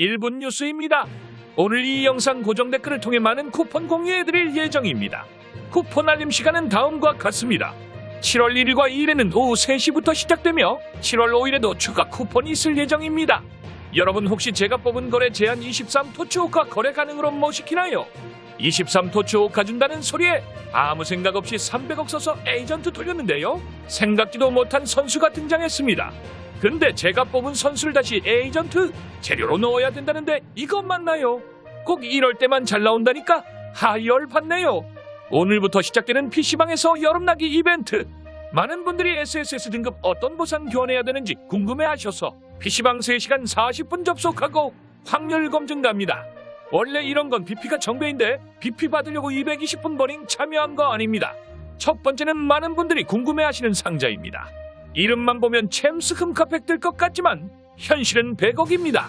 1분 뉴스입니다. 오늘 이 영상 고정 댓글을 통해 많은 쿠폰 공유해드릴 예정입니다. 쿠폰 알림 시간은 다음과 같습니다. 7월 1일과 2일에는 오후 3시부터 시작되며 7월 5일에도 추가 쿠폰이 있을 예정입니다. 여러분 혹시 제가 뽑은 거래 제한 23 토츠오카 거래 가능으로 뭐 시키나요? 23 토츠오카 준다는 소리에 아무 생각 없이 300억 써서 에이전트 돌렸는데요. 생각지도 못한 선수가 등장했습니다. 근데 제가 뽑은 선수를 다시 에이전트 재료로 넣어야 된다는데 이것 맞나요? 꼭 이럴 때만 잘 나온다니까 하열 받네요. 오늘부터 시작되는 PC방에서 여름나기 이벤트. 많은 분들이 SSS 등급 어떤 보상 교환해야 되는지 궁금해하셔서 PC방 3시간 40분 접속하고 확률 검증 갑니다. 원래 이런 건 BP가 정배인데 BP 받으려고 220분 버닝 참여한 거 아닙니다. 첫 번째는 많은 분들이 궁금해하시는 상자입니다. 이름만 보면 챔스 금카팩 될 것 같지만 현실은 100억입니다.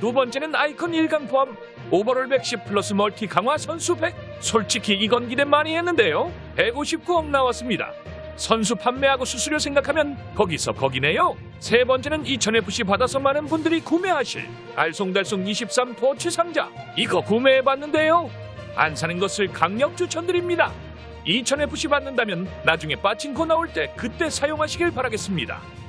두 번째는 아이콘 1강 포함 오버롤 110 플러스 멀티 강화 선수 100 솔직히 이건 기대 많이 했는데요. 159억 나왔습니다. 선수 판매하고 수수료 생각하면 거기서 거기네요. 세 번째는 2000FC 받아서 많은 분들이 구매하실 알쏭달쏭 23 토치 상자. 이거 구매해봤는데요. 안 사는 것을 강력 추천드립니다 2000FC 받는다면 나중에 빠친코 나올 때 그때 사용하시길 바라겠습니다